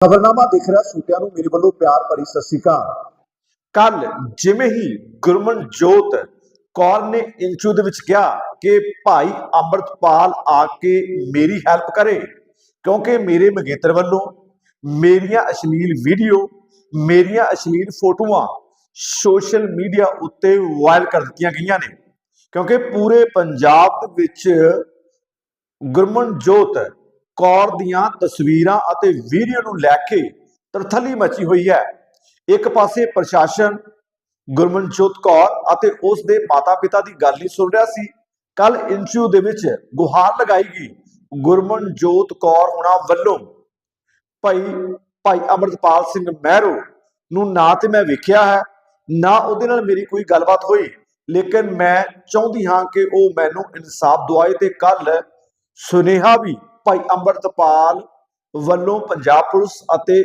ਖਬਰਨਾਮਾ ਦੇਖ ਰਿਹਾ ਸੂਤਿਆਂ ਨੂੰ, ਮੇਰੇ ਵੱਲੋਂ ਪਿਆਰ ਭਰੀ ਸਤਿ ਸ੍ਰੀ ਅਕਾਲ। ਕੱਲ ਜਿਵੇਂ ਹੀ ਗੁਰਮਨਜੋਤ ਕੌਰ ਨੇ ਇੰਚੂ ਦੇ ਵਿੱਚ ਕਿਹਾ ਕਿ ਭਾਈ ਅੰਮ੍ਰਿਤਪਾਲ ਆ ਕੇ ਮੇਰੀ ਹੈਲਪ ਕਰੇ, ਕਿਉਂਕਿ ਮੇਰੇ ਮੰਗੇਤਰ ਵੱਲੋਂ ਮੇਰੀਆਂ ਅਸ਼ਲੀਲ ਵੀਡੀਓ ਮੇਰੀਆਂ ਅਸ਼ਲੀਲ ਫੋਟੋਆਂ ਸੋਸ਼ਲ ਮੀਡੀਆ ਉੱਤੇ ਵਾਇਰਲ ਕਰ ਦਿੱਤੀਆਂ ਗਈਆਂ ਨੇ। ਕਿਉਂਕਿ ਪੂਰੇ ਪੰਜਾਬ ਦੇ ਵਿੱਚ ਗੁਰਮਨਜੋਤ ਕੌਰ ਦੀਆਂ ਤਸਵੀਰਾਂ ਅਤੇ ਵੀਡੀਓ ਨੂੰ ਲੈ ਕੇ ਤਰਥੱਲੀ ਮਚੀ ਹੋਈ ਹੈ। ਇੱਕ ਪਾਸੇ ਪ੍ਰਸ਼ਾਸਨ ਗੁਰਮਨਜੋਤ ਕੌਰ ਅਤੇ ਉਸ ਦੇ ਮਾਤਾ-ਪਿਤਾ ਦੀ ਗੱਲ ਨਹੀਂ ਸੁਣ ਰਿਹਾ ਸੀ। ਕੱਲ ਇੰਟਰਵਿਊ ਦੇ ਵਿੱਚ ਗੁਹਾਰ ਲਗਾਈ ਗਈ। ਗੁਰਮਨਜੋਤ ਕੌਰ ਹੁਣਾਂ ਵੱਲੋਂ ਭਾਈ ਭਾਈ ਅਮਰਤਪਾਲ ਸਿੰਘ ਮਹਿਰੋ ਨੂੰ ਨਾ ਤੇ ਮੈਂ ਵੇਖਿਆ ਹੈ, ਨਾ ਉਹਦੇ ਨਾਲ ਮੇਰੀ ਕੋਈ ਗੱਲਬਾਤ ਹੋਈ। ਲੇਕਿਨ ਮੈਂ ਚਾਹੁੰਦੀ ਹਾਂ ਕਿ ਉਹ ਮੈਨੂੰ ਇਨਸਾਫ ਦਵਾਏ ਤੇ ਕੱਲ ਸੁਨੇਹਾ ਵੀ ਭਾਈ ਅੰਮ੍ਰਿਤਪਾਲ ਵੱਲੋਂ ਪੰਜਾਬ ਪੁਲਿਸ ਅਤੇ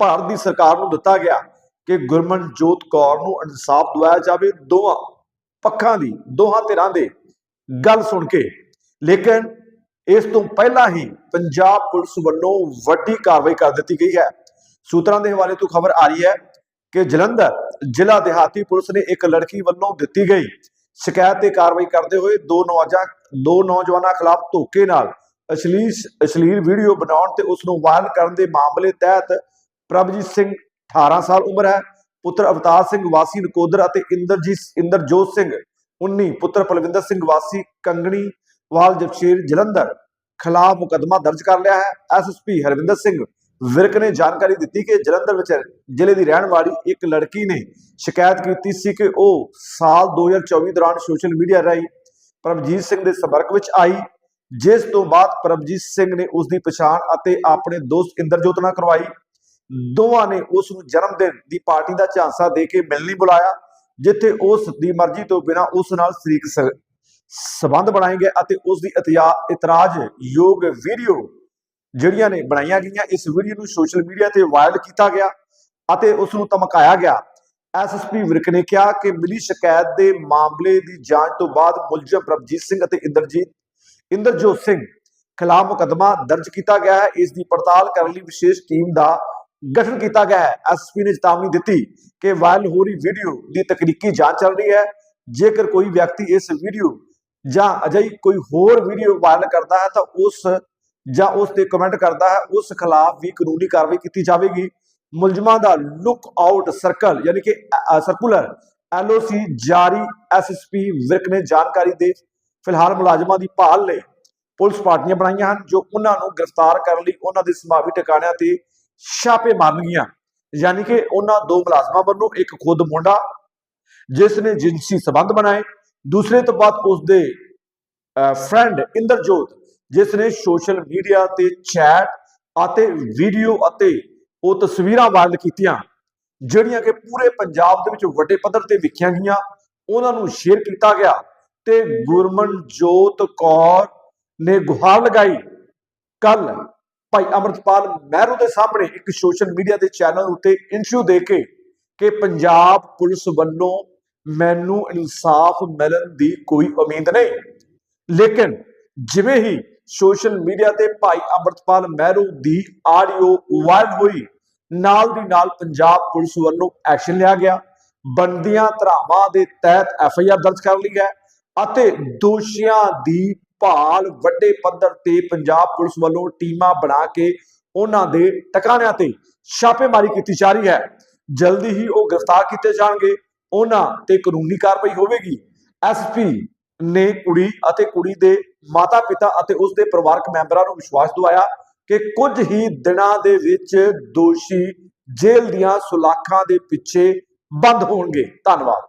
ਭਾਰਤ ਦੀ ਸਰਕਾਰ ਨੂੰ ਦਿੱਤਾ ਗਿਆ ਕਿ ਗੁਰਮਨਜੋਤ ਕੌਰ ਨੂੰ ਇਨਸਾਫ ਦਿਵਾਇਆ ਜਾਵੇ। ਦੋਵਾਂ ਪੱਖਾਂ ਦੀ, ਦੋਹਾਂ ਧਿਰਾਂ ਦੇ ਗੱਲ ਸੁਣ ਕੇ। ਲੇਕਿਨ ਇਸ ਤੋਂ ਪਹਿਲਾਂ ਹੀ ਪੰਜਾਬ ਪੁਲਿਸ ਵੱਲੋਂ ਵੱਡੀ ਕਾਰਵਾਈ ਕਰ ਦਿੱਤੀ ਗਈ ਹੈ। ਸੂਤਰਾਂ ਦੇ ਹਵਾਲੇ ਤੋਂ ਖਬਰ ਆ ਰਹੀ ਹੈ ਕਿ ਜਲੰਧਰ ਜ਼ਿਲ੍ਹਾ ਦਿਹਾਤੀ ਪੁਲਿਸ ਨੇ ਇੱਕ ਲੜਕੀ ਵੱਲੋਂ ਦਿੱਤੀ ਗਈ ਸ਼ਿਕਾਇਤ ਤੇ ਕਾਰਵਾਈ ਕਰਦੇ ਹੋਏ ਦੋ ਨੌਜਵਾਨ ਦੋ ਨੌਜਵਾਨਾਂ ਖਿਲਾਫ ਧੋਖੇ ਨਾਲ ਅਸ਼ਲੀਸ਼ ਅਸ਼ਲੀਲ ਵੀਡੀਓ ਬਣਾਉਣ ਤੇ ਉਸ ਨੂੰ ਵਾਇਰਲ ਕਰਨ ਦੇ ਮਾਮਲੇ ਤਹਿਤ ਪ੍ਰਭਜੀਤ ਸਿੰਘ 18 ਸਾਲ ਉਮਰ ਹੈ, ਪੁੱਤਰ ਅਵਤਾਰ ਸਿੰਘ, ਵਾਸੀ ਨਕੋਦਰ ਅਤੇ ਇੰਦਰਜੀਤ ਇੰਦਰਜੋਤ ਸਿੰਘ 19 ਪੁੱਤਰ ਪਲਵਿੰਦਰ ਸਿੰਘ, ਵਾਸੀ ਕੰਗਣੀ, ਵਾਲ ਜਗਸ਼ੀਰ ਜਲੰਧਰ ਖਿਲਾਫ ਮੁਕੱਦਮਾ ਦਰਜ ਕਰ ਲਿਆ ਹੈ। ਐਸਐਸਪੀ ਹਰਵਿੰਦਰ ਸਿੰਘ ਵਿਰਕ ਨੇ ਜਾਣਕਾਰੀ ਦਿੱਤੀ ਕਿ ਜਲੰਧਰ ਵਿੱਚ ਜ਼ਿਲ੍ਹੇ ਦੀ ਰਹਿਣ ਵਾਲੀ ਇੱਕ ਲੜਕੀ ਨੇ ਸ਼ਿਕਾਇਤ ਕੀਤੀ ਸੀ ਕਿ ਉਹ ਸਾਲ 2024 ਦੌਰਾਨ ਸੋਸ਼ਲ ਮੀਡੀਆ ਰਾਹੀਂ ਪ੍ਰਭਜੀਤ ਸਿੰਘ ਦੇ ਸੰਪਰਕ ਵਿੱਚ ਆਈ। ਜਿਸ ਤੋਂ ਬਾਅਦ ਪ੍ਰਭਜੀਤ ਸਿੰਘ ਨੇ ਉਸ ਦੀ ਪਛਾਣ ਅਤੇ ਆਪਣੇ ਦੋਸਤ ਇੰਦਰਜੋਤ ਨਾਲ ਕਰਵਾਈ। ਦੋਵਾਂ ਨੇ ਉਸ ਨੂੰ ਜਨਮ ਦਿਨ ਦੀ ਪਾਰਟੀ ਦਾ ਝਾਂਸਾ ਦੇ ਕੇ ਮਿਲਣੀ ਬੁਲਾਇਆ, ਜਿੱਥੇ ਉਸ ਦੀ ਮਰਜ਼ੀ ਤੋਂ ਬਿਨਾਂ ਉਸ ਨਾਲ ਸ਼ਰੀਕ ਸ- ਸਬੰਧ ਬਣਾਏ ਗਏ ਅਤੇ ਉਸ ਦੀ ਇਤਰਾਜ਼ ਯੋਗ ਵੀਡੀਓ ਜਿਹੜੀਆਂ ਨੇ ਬਣਾਈਆਂ ਗਈਆਂ, ਇਸ ਵੀਡੀਓ ਨੂੰ ਸੋਸ਼ਲ ਮੀਡੀਆ ਤੇ ਵਾਇਰਲ ਕੀਤਾ ਗਿਆ ਅਤੇ ਉਸ ਨੂੰ ਧਮਕਾਇਆ ਗਿਆ। ਐਸਐਸਪੀ ਵਿਰਕ ਨੇ ਕਿਹਾ ਕਿ ਮਿਲੀ ਸ਼ਿਕਾਇਤ ਦੇ ਮਾਮਲੇ ਦੀ ਜਾਂਚ ਤੋਂ ਬਾਅਦ ਮੁਲਜ਼ਮ ਪ੍ਰਭਜੀਤ ਸਿੰਘ ਅਤੇ ਇੰਦਰਜੀਤ ਇੰਦਰਜੋਤ ਸਿੰਘ ਖਿਲਾਫ ਮੁਕੱਦਮਾ ਦਰਜ ਕੀਤਾ ਗਿਆ ਹੈ। ਇਸ ਦੀ ਪੜਤਾਲ ਕਰਨ ਲਈ ਵਿਸ਼ੇਸ਼ ਟੀਮ ਦਾ ਗਠਨ ਕੀਤਾ ਗਿਆ ਹੈ। ਐਸਪੀ ਨੇ ਚੇਤਾਵਨੀ ਦਿੱਤੀ ਕਿ ਵਾਇਰਲ ਹੋ ਰਹੀ ਵੀਡੀਓ ਦੀ ਤਕਨੀਕੀ ਜਾਂਚ ਚੱਲ ਰਹੀ ਹੈ। ਜੇਕਰ ਕੋਈ ਵਿਅਕਤੀ ਇਸ ਵੀਡੀਓ ਜਾਂ ਅਜਿਹੀ ਕੋਈ ਹੋਰ ਵੀਡੀਓ ਵਾਇਰਲ ਕਰਦਾ ਹੈ ਤਾਂ ਉਸ ਜਾਂ ਉਸ ਤੇ ਕਮੈਂਟ ਕਰਦਾ ਹੈ। ਉਸ ਖਿਲਾਫ ਵੀ ਕਾਨੂੰਨੀ ਕਾਰਵਾਈ ਕੀਤੀ ਜਾਵੇਗੀ। ਮੁਲਜ਼ਮਾਂ ਦਾ ਲੁੱਕ ਆਊਟ ਸਰਕਲ ਯਾਨੀ ਕਿ ਸਰਕੂਲਰ ਐਲਓਸੀ ਜਾਰੀ ਐਸਐਸਪੀ ਵਿਰਕ ਨੇ ਜਾਣਕਾਰੀ ਦੇ ਫਿਲਹਾਲ ਮੁਲਾਜ਼ਮਾਂ ਦੀ ਭਾਲ ਲਈ ਪੁਲਿਸ ਪਾਰਟੀਆਂ ਬਣਾਈਆਂ ਹਨ, ਜੋ ਉਹਨਾਂ ਨੂੰ ਗ੍ਰਿਫਤਾਰ ਕਰਨ ਲਈ ਉਹਨਾਂ ਦੇ ਸੰਭਾਵੀ ਟਿਕਾਣਿਆਂ ਤੇ ਛਾਪੇ ਮਾਰਨਗੀਆਂ। ਯਾਨੀ ਕਿ ਉਹਨਾਂ ਦੋ ਮੁਲਾਜ਼ਮਾਂ ਵੱਲੋਂ ਇੱਕ ਖੁਦ ਮੁੰਡਾ, ਜਿਸ ਨੇ ਜਿਨਸੀ ਸਬੰਧ ਬਣਾਏ, ਦੂਸਰੇ ਤੋਂ ਬਾਅਦ ਉਸ ਦੇ ਫਰੈਂਡ ਇੰਦਰਜੋਤ, ਜਿਸ ਨੇ ਸੋਸ਼ਲ ਮੀਡੀਆ ਤੇ ਚੈਟ ਅਤੇ ਵੀਡੀਓ ਅਤੇ ਉਹ ਤਸਵੀਰਾਂ ਵਾਇਰਲ ਕੀਤੀਆਂ, ਜਿਹੜੀਆਂ ਕਿ ਪੂਰੇ ਪੰਜਾਬ ਦੇ ਵਿੱਚ ਵੱਡੇ ਪੱਧਰ ਤੇ ਵਿਖੀਆਂ ਗਈਆਂ। ਉਹਨਾਂ ਨੂੰ ਸ਼ੇਅਰ ਕੀਤਾ ਗਿਆ। ਤੇ ਗੁਰਮਨਜੋਤ ਕੌਰ ਨੇ ਗੁਹਾਰ ਲਗਾਈ। ਕੱਲ ਭਾਈ ਅਮਰਤਪਾਲ ਮਹਿਰੂ ਦੇ ਸਾਹਮਣੇ ਇੱਕ ਸੋਸ਼ਲ ਮੀਡੀਆ ਦੇ ਚੈਨਲ ਉੱਤੇ ਇੰਟਰਵਿਊ ਦੇ ਕੇ ਕਿ ਪੰਜਾਬ ਪੁਲਿਸ ਵੱਲੋਂ ਮੈਨੂੰ ਇਨਸਾਫ ਮਿਲਣ ਦੀ ਕੋਈ ਉਮੀਦ ਨਹੀਂ। ਲੇਕਿਨ ਜਿਵੇਂ ਹੀ ਸੋਸ਼ਲ ਮੀਡੀਆ ਤੇ ਭਾਈ ਅਮਰਤਪਾਲ ਮਹਿਰੂ ਦੀ ਆਡੀਓ ਵਾਇਰਲ ਹੋਈ, ਨਾਲ ਦੀ ਨਾਲ ਪੰਜਾਬ ਪੁਲਿਸ ਵੱਲੋਂ ਐਕਸ਼ਨ ਲਿਆ ਗਿਆ। ਬੰਦੀਆਂ, ਧਰਾਵਾਂ ਦੇ ਤਹਿਤ ਐਫ ਆਈ ਆਰ ਦਰਜ ਕਰ ਲਈ ਹੈ। ਅਤੇ ਦੋਸ਼ੀਆਂ ਦੀ ਭਾਲ ਵੱਡੇ ਪੱਧਰ ਤੇ ਪੰਜਾਬ ਪੁਲਿਸ ਵੱਲੋਂ ਟੀਮਾਂ ਬਣਾ ਕੇ ਉਹਨਾਂ ਦੇ ਟਿਕਾਣਿਆਂ ਤੇ ਛਾਪੇਮਾਰੀ ਕੀਤੀ ਜਾ ਰਹੀ ਹੈ। ਜਲਦੀ ਹੀ ਉਹ ਗ੍ਰਿਫਤਾਰ ਕੀਤੇ ਜਾਣਗੇ। ਉਹਨਾਂ ਤੇ ਕਾਨੂੰਨੀ ਕਾਰਵਾਈ ਹੋਵੇਗੀ। ਐਸਪੀ ਨੇ ਕੁੜੀ ਅਤੇ ਕੁੜੀ ਦੇ ਮਾਤਾ-ਪਿਤਾ ਅਤੇ ਉਸ ਦੇ ਪਰਿਵਾਰਕ ਮੈਂਬਰਾਂ ਨੂੰ ਵਿਸ਼ਵਾਸ ਦਿਵਾਇਆ ਕਿ ਕੁਝ ਹੀ ਦਿਨਾਂ ਦੇ ਵਿੱਚ ਦੋਸ਼ੀ ਜੇਲ੍ਹ ਦੀਆਂ ਸੁਲਾਖਾਂ ਦੇ ਪਿੱਛੇ ਬੰਦ ਹੋਣਗੇ। ਧੰਨਵਾਦ।